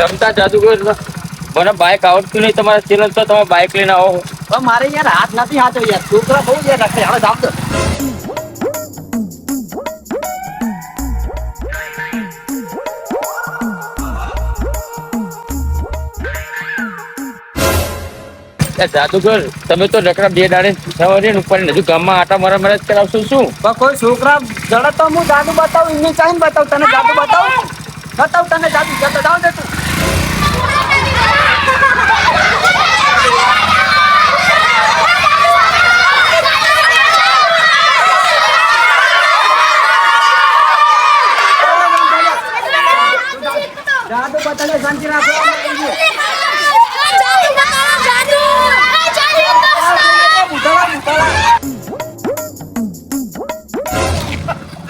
રમતા જાદુગર મને બાઇક આવડતું નહીં તમારા ચેનલ તો તમે બાઇક લઈને આવો. પણ મારે યાર હાથ નથી હાથ યાર. છોકરા બહુ યાર રાખે. હવે જાવ તો. જાદુગર તમે તો રખડા બે દાડે સવારે ઉપર ને હજુ ગામમાં આટા મારા મારા જ કરાવશો શું? કોઈ છોકરા જડે તો હું જાદુ બતાવું એમને ચાહીને બતાવું તને જાદુ બતાવું? બતાવું તને જાદુ. જતો જાવ દે તું. જાદુ બતાવે શાંતિ રાખો બુધાવા બુધાવા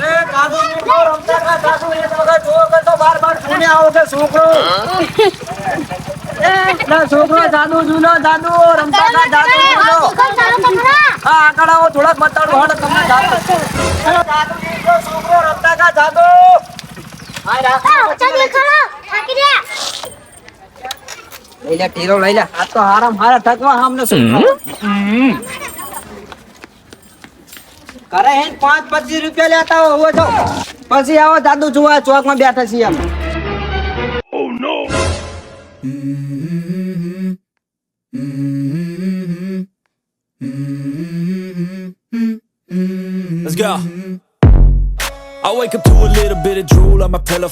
એ કાદુ મીઠો રમતા કા કાદુ એ તો જો વગર તો બાર બાર પુણે આવો કે છોકરો જાદુ જૂનો જાદુ રમતા કા જાદુ જૂનો. હા આગળ થોડાક બતાડો હડ તમને જાદુ. જાદુ. છોકરો રમતા કા જાદુ હા રાખો લઈ લે ટીરો લઈ લે. આ તો હારામ હારા ઠકવા હામને શું કરે હે પાંચ પચીસ રૂપિયા લેતા હોય હોવો તો પછી આવો દાદુ જોવા ચોકમાં બેઠા છીએ અમે.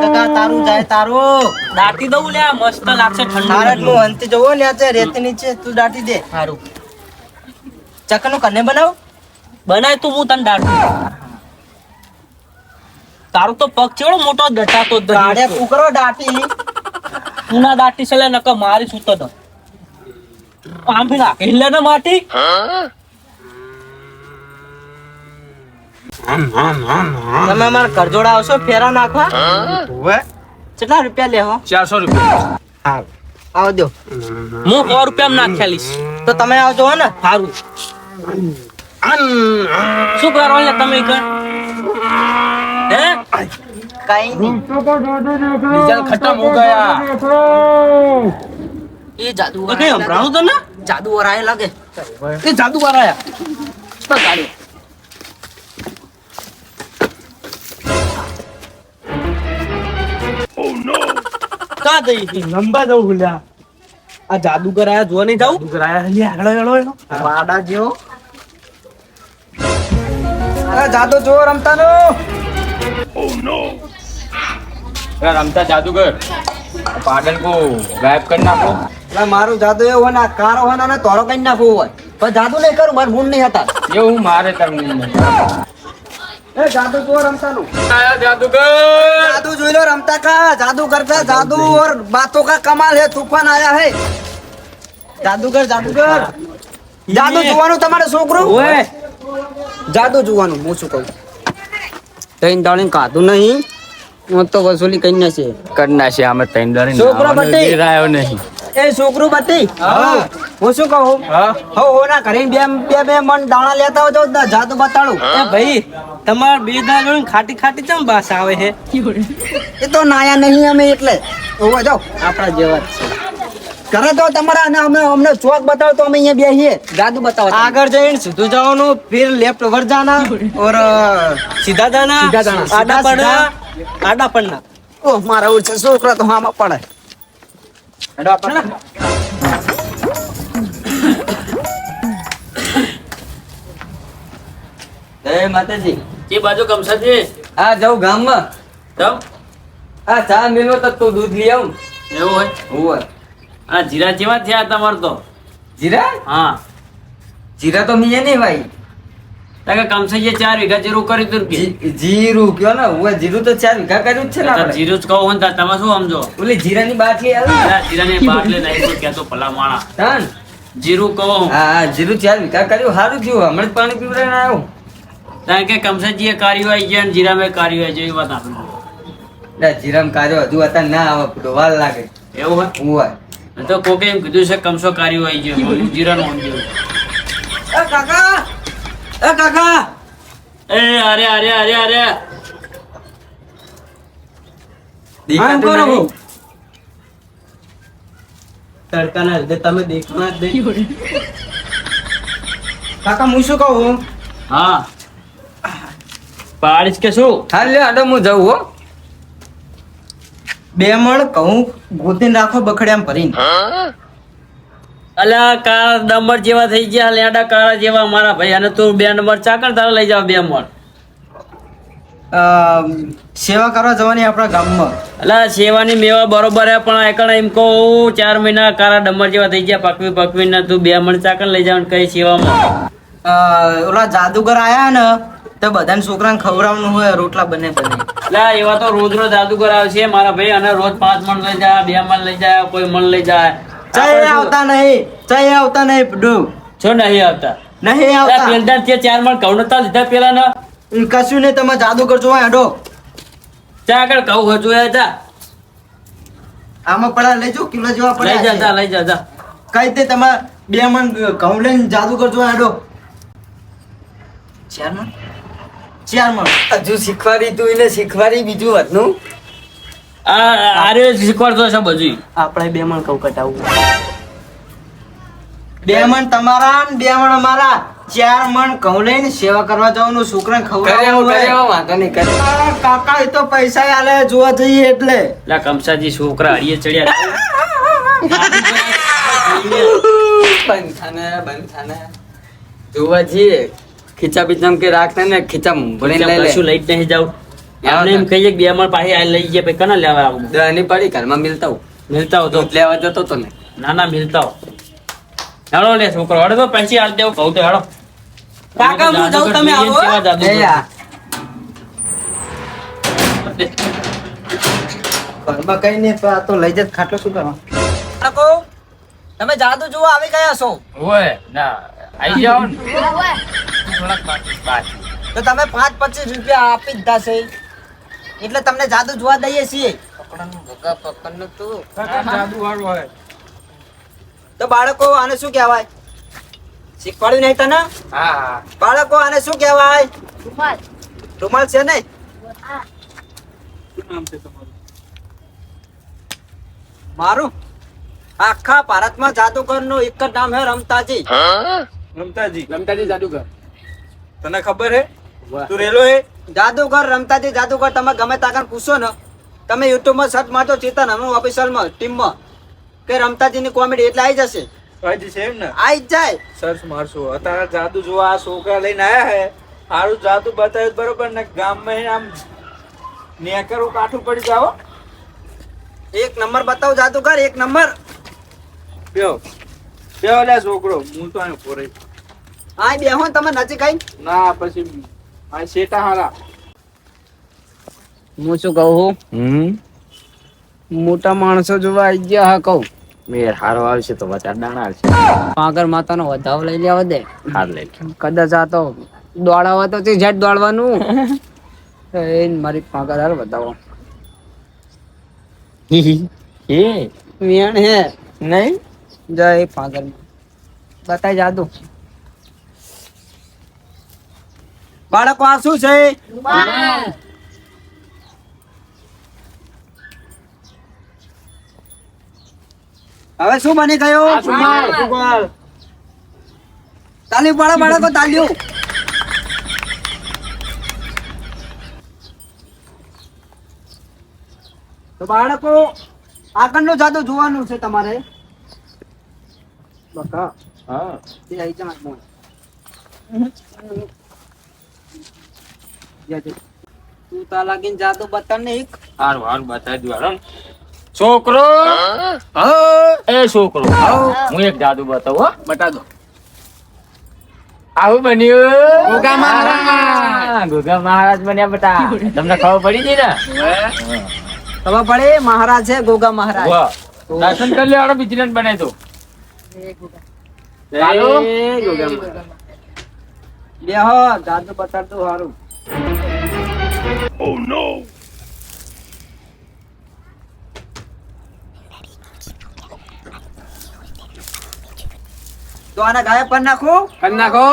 કાકા તારું જાય તારું. દાટી દઉં લે મસ્ત લાગશે તારે નું અંતે જોવો ને આજે રેતી નીચે તું દાટી દે. સારું ચકનું કને બનાવ? બનાય તું હું તને દાટું તારું તો પગ ચેવડો મોટો દટાતો જ કુકરો દાટી. તું ના દાટી છે નક મારી સૂતો તો. આમ ભી નાખી. ને માટી? તમે મારા કરજોડા આવશો ફેરા નાખવા? કેટલા રૂપિયા લેહો ચારસો રૂપિયા. હા આવો દો. હું સો રૂપિયા નાખ્યાલીશ તો તમે આવજો હો ને. સારું શું કરો લે તમે કણ હે? કઈ નહીં. ખતમ હો ગયા. એ જાદુ વરાય લાગે. એ જાદુ આયા. કા જઈ લંબા જવું ભૂલ્યા. આ જાદુગર આયા જોવા નહીં જાવું વાડા જેવો. અરે જાદુ જો રમતા નો અરે રમતા જાદુગર. પાગલ કો ગાયબ કરી નાખો. એટલે મારું જાદુ એવું હોય ને આ કારો હોય ને તોરો કઈ નાખવું હોય. પણ જાદુ નહીં કરું મારે ગુણ નહીં હતા. એવું મારે કરવું જાદુગર જાદુગર. જાદુ જોવાનું તમારે છોકરો? ઓય. જાદુ જોવાનું હું શું કહું? તૈન દાળીન કાધું નહીં. હું તો વસૂલી કરી નાખે કરી નાખે એ છોકરું બતી હું. શું કહું? હા. હો ના કરી બે બે બે મન દાણા લેતા હોય તો જાતું બતાડું. એ ભાઈ તમાર બે દાણા જોઈને ખાટી ખાટી ચમ બાસ આવે હે એ તો નાયા નહીં અમે એટલે. ઓવા જાઓ આપણા જેવા છે. કરે તો તમારા અને અમે અમને ચોક બતાવો તો અમે અહીંયા બેસીએ જાદુ બતાવો આગળ જઈને સીધું જવાનું ફિર લેફ્ટ વર જાના ઓર સીધા જાના સીધા જાના. આડા પડના આડા પડના ઓહ મારા ઓછે છોકરા તો હામાં પડે. હેડો આપણે જય માતાજી એ બાજુ કમસાજી. આ જાઉં ગામમાં. તમ આ ચા મિલો તો તું દૂધ લઈ આવું. એવું હોય? હોય. આ જીરા જેવા થયા તમાર તો. જીરા? હા. જીરા તો મીએ નહીં ભાઈ. તાકે કમસે ચાર વીઘા જીરું કર્યું તું કે? જીરું કયો ને હું જીરું તો ચાર વીઘા કર્યું જ છે ને આપણે. જીરું જ કહો ને તમે શું સમજો? ઓલી જીરાની બાટલી આવી જીરાની બાટલી નહીં તો કહેતો ભલા માણા તન. જીરું કહો હા. જીરું ચાર વીઘા કર્યું સારું થયું હમણાં જ પાણી પીવડાવીને આવ્યો કારણ કે કમસેજી એ કાર્યો આવી ગયા ને જીરામાં કાર્યો આવી જાય વાત આપણે જીરામાં કાર્યો હજુ અત્યારે ના આવે વાર લાગે. એવું હોય? હું હોય. તો કોકે એમ કીધું છે કમસો કાર્યો આવી ગયો જીરાનો સમજ્યું કાકા! એ કાકા! એ અરે અરે અરે અરે. તડકાના લીધે તમે દેખાણા જ નહીં. કાકા હું શું કહું? હા. પાડીશ કે શું? હા લે આડો હું જઉં હો. બે મણ ઘઉં ગોતીને રાખો બખડિયામાં ભરીને. અલ્યા કાળા ડમર જેવા થઈ ગયા લેડા કાળા જેવા મારા ભાઈ. અને તું બે નંબર ચાકર તારે લઈ જાવ બે મણ. સેવા કરવા જવાની આપણા ગામમાં. અલા સેવાની મેવા બરોબર હે પણ એકણ એમ કહું ચાર મહિના કાળા ડમર જેવા થઈ ગયા પકવી પકવી ને તું બે મણ ચાકર લઈ જાવ કઈ સેવામાં. ઓલા જાદુગર આયા ને તો બધાને છોકરાને ખવડાવવાનું હોય રોટલા બને બને. અલા એવા તો રોજ રોજ જાદુગર આવશે મારા ભાઈ અને રોજ પાંચ મણ લઈ જાય બે મણ લઈ જાય કોઈ મણ લઈ જાય. ચા આવતા નહીં ચા આવતા નહીં ડુ છો નહીં આવતા? નહીં આવતા. પેલદાર તે ચાર મણ ઘઉં નતા લીધા પેલા ના કશું નહીં તમે જાદુગર જોવા હેડો. ચા આગળ ઘઉં હજુ હતા આમાં પડા લઈ જાઓ કિલો જેવા લઈ જા જા લઈ જા જા. કઈ તે તમારે બે મણ ઘઉં લઈને જાદુગર જોવા હેડો? ચાર મણ? ચાર મણ. હજુ શીખવાડી તું એને શીખવાડી બીજું આ આરે શીખવાડતો છે બધું આપણે બે મણ ઘઉં કટાવવું બે મણ તમારા ને બે મણ અમારા. ચાર મણ ઘઉં લઈને સેવા કરવા જવાનું છોકરાને ખવડાવવાનું કરે હોય. વાંધો નહીં કરે આ કાકા એ તો પૈસા આલે જોવા જઈએ એટલે. લા કમસાજી છોકરા હરીએ ચડ્યા બંધ થાને બંધ થાને જોવા જઈએ. ખીચા બીચમ કે રાખને ને ખીચા ભણીને લઈ લે. કશું લઈ જ નહીં જાવ એમને એમ કહીએ બે મણ પાસે આ લઈ ગયા પછી કના લેવા આવું? દહની પડી ઘરમાં મિલતા હું મિલતા હો તો? લેવા જતો તો ને. ના ના મિલતા હો હેડો લે છોકરો હેડો તો પછી હાલ દેવું કહું તો હેડો કાકા, હું જાઉં, તમે આવો. એ. ઘરમાં કઈ નહીં આ તો લઈ જત ખાટલો શું કરવા કાકો તમે જાદુ જોવા આવી ગયા છો. ઓય ના આવી જાઓ ને. થોડાક બાકી બાકી. તો તમે પાંચ પચીસ રૂપિયા આપી જ દાશે એટલે તમને જાદુ જોવા દઈએ છીએ. તો. બાળકો આને શું કહેવાય? શીખવાડ્યું નહીં તને? હા હા. બાળકો આને શું કહેવાય? રૂમાલ. છે ને મારું? આખા ભારતમાં જાદુગરનું એક જ નામ છે રમતાજી. રમતાજી. રમતાજી જાદુગર. તને ખબર હે તું રેલો એ જાદુગર રમતાજી જાદુગર તમે ગમે તાકર પૂછો ને તમે યુટ્યુબમાં સર્ચ મારતો ચેતન હમણાં ઓફિસરમાં ટીમમાં કે રમતાજીની કોમેડી એટલે આવી જશે. આવી જશે એમ ને? આવી જ જાય. સર્ચ મારશો. અત્યારે જાદુ જોવા આ છોકરા લઈને આયા હે. સારું જાદુ બતાવ્યું બરોબર ને ગામમાં આમ નેકરો કાઠું પડી જાવ. એક નંબર બતાવો જાદુગર એક નંબર. બેહો. બેહો લે છોકરો. હું તો અહીં રહી હા બેહો તમે નજીક આવીને ના પછી આ શેટા હારા. હું શું કહું હમ? મોટા માણસો જોવા આવી ગયા હા કહું. મેર હારો આવશે તો બચાર દાણા આવશે. પાગર માતાનો વધાવ લઈ લેવા દે. હાર લઈ લે. કદાચ આ તો દોડાવા તો તે જેટ દોડવાનું. એ મારી પાગર હાર વધાવો. હે? મેણ હે. નહીં? જય પાગર બતાય જાદુ. બાળકો આ શું છે? હવે શું બની ગયું? તાલી પાડો બાળકો તાલ્યું તો બાળકો આગળનું જાદુ જોવાનું છે તમારે. બકા હા. તે આઈ જા મોય તું તા લાગીને જાદુ બતાવ ને એક. હારું હારું બતાવી દઉં હાલો ને. છોકરો? એ છોકરો. હું. એક જાદુ બતાવું હો. બતા દો. આવું બન્યું? ગોગા મહારાજ. ગોગા મહારાજ બન્યા બટા. તમને ખબર પડી ગઈ ને? ખબર પડે? મહારાજ છે ગોગા મહારાજ. દર્શન કરી લેવાનો વિજિલન્ટ બને તો. બેહો જાદુ બતાડતું હારું તો આના ગાયબ કરી નાખું. કરી નાખો.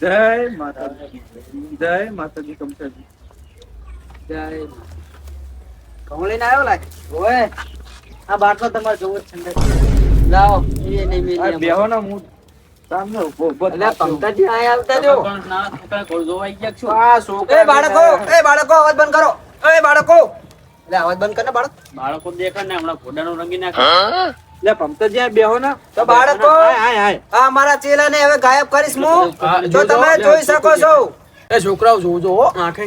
જય માતાજી. જય માતાજી કમસાજી જય લઈને આવ્યો લાગે? ઓય આ બાટલો તમારે જોવો જ ઠંડક લાવો એ નહીં આમાં. બેહો ના હું સામને ઊભો ઊભો અલ્યા, થાક્યો. પંકજજી આવતા જો. પણ છોકરા કોળ જોવાઈ ગયા છો? આ છોકરા એ બાળકો એ બાળકો અવાજ બંધ કરો. એ બાળકો. એટલે અવાજ બંધ કર ને બાળક. બાળકો દેખાય ને હમણાં ઘોડાનો રંગી નાખે. લે પંકજજી આ બેહો ના તો બાળકો હાય હાય હાય આ અમારા ચેલાને હવે ગાયબ કરીશ હું. જો તો તમે જોઈ શકો છો. એ છોકરાઓ જોજો હો. આંખે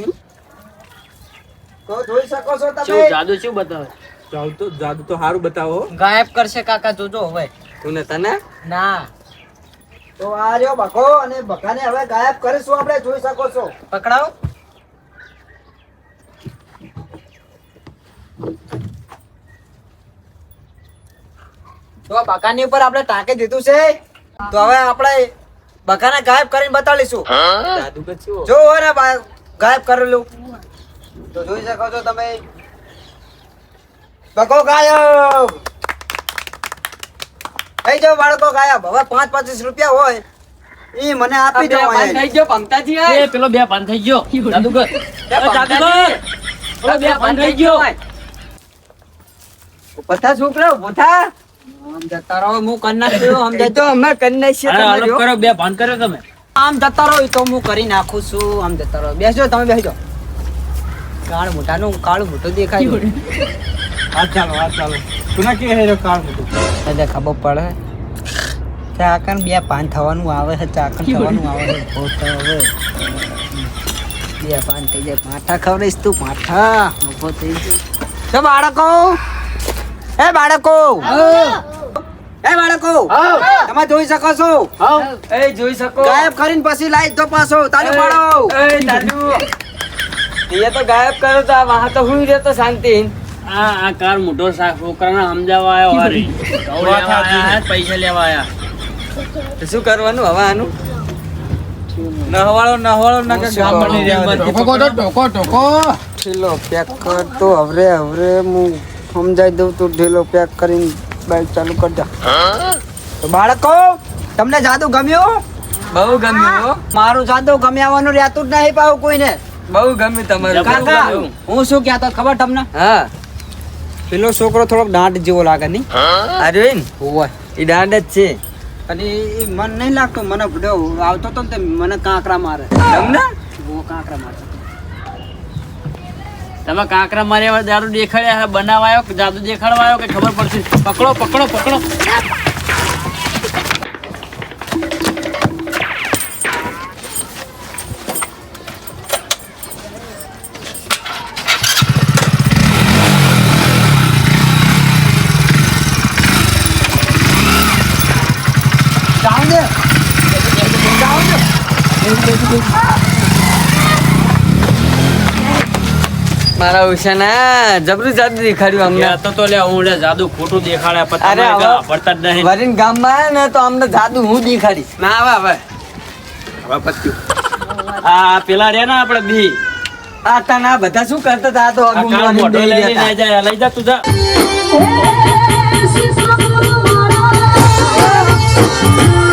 તો જોઈ શકો છો શું તમે જાદુ શું બતાવે? જાદુ તો જાદુ તો સારું બતાવો. ગાયબ કરશે કાકા જોજો હવે. તું ને તને? ના. તો આ રહ્યો બકો અને બકાને હવે ગાયબ કરીશું આપણે જોઈ શકો છો. પકડાવ. તો બકાની ઉપર આપણે ટાંકી દીધું છે. તો હવે આપણે બકાને ગાયબ કરીને બતાડીશું. જાદુ કે શું? જો હોય ને ગાયબ કરેલું તો જોઈ શકો છો તમે. બકો ગાયબ. થઈ જાવ બાળકો ગાયબ. હવે પાંચ પચીસ રૂપિયા હોય ઈ મને આપી દો. થઈ ગયો પંકતાજી એ પેલો બે પાન થઈ ગયો. જાદુગર જાદુગર પેલો બે પાન થઈ ગયો. પથા છોકરા પથા આમ જતા રહો હું અમે. કરો બે કર્યો તમે. આમ જતા રહો તો હું કરી નાખું છું આમ જતા રહો. બેસજો તમે બેસજો. કાળ મોટાનું કાળું મોટું દેખાય હા ચાલો હા ચાલો. તું કે હેરો કાળ એટલે ખબર પડે. ચાકણ બે પાન થવાનું આવે છે ચાકણ થવાનું આવે છે બહુ હવે. બે પાન થઈ જાય. પાઠા ખવડાઈશ તું પાઠા ઊભો થઈ જાય તો બાળકો! એ બાળકો! એ બાળકો! તમે જોઈ શકો છો? એ જોઈ શકો. ગાયબ કરીને પછી લાઈટ તો પાછો તાળી પાડો. એ દાદુ. એ તો ગાયબ કર્યો તો આ વાહ તો હું રહેતો શાંતિ. આ આ કાર મોટો સા છોકરાને સમજાવવા આવ્યો હારી. ગૌ લેવા આયા, પૈસા લેવા આવ્યા શું કરવાનું હવે આનું? નહવાળો નહવાળો નકર શું ગામ કરું? બની રહ્યા ઠેલો પેક કર તો હવે હવે હું સમજાઈ દઉં તું ઢીલો પેક કરીને બાઈક ચાલુ કરી દે તો બાળકો તમને જાદુ ગમ્યું? બહુ ગમ્યું હો. મારું જાદુ ગમ્યાવાનું રહેતું જ નહીં પાવું કોઈને. બહુ ગમ્યું તમારું. કાકા હું શું કહેતો ખબર તમને? હા. પેલો છોકરો થોડોક દાંત જેવો લાગે નહીં? અરવિંદ હોય એ દાંડ જ છે. અને એ મન નહીં લાગતું મને આવતો તો ને મને કાંકરા મારે. તમને? બહુ કાંકરા મારે. તમે કાંકરા માર્યા દારૂ દેખાડ્યા બનાવાયો જાદુ દેખાડવાયો કે ખબર પડશે? પકડો પકડો પકડો. મારા ઉષાના જબરું જાદુ દેખાડ્યું અમને. તો તો લે હું લે જાદુ ખોટું દેખાડ્યા પણ અરે પડતા જ નહીં. વરીન ગામમાં ને તો અમને જાદુ હું દેખાડીશ. ના આવે હવે. આ પેલા રે ને આપણે બી. આ તના બધા શું કરતા હતા? તો મોઢો. ના જાય લઈ જા તું જા. my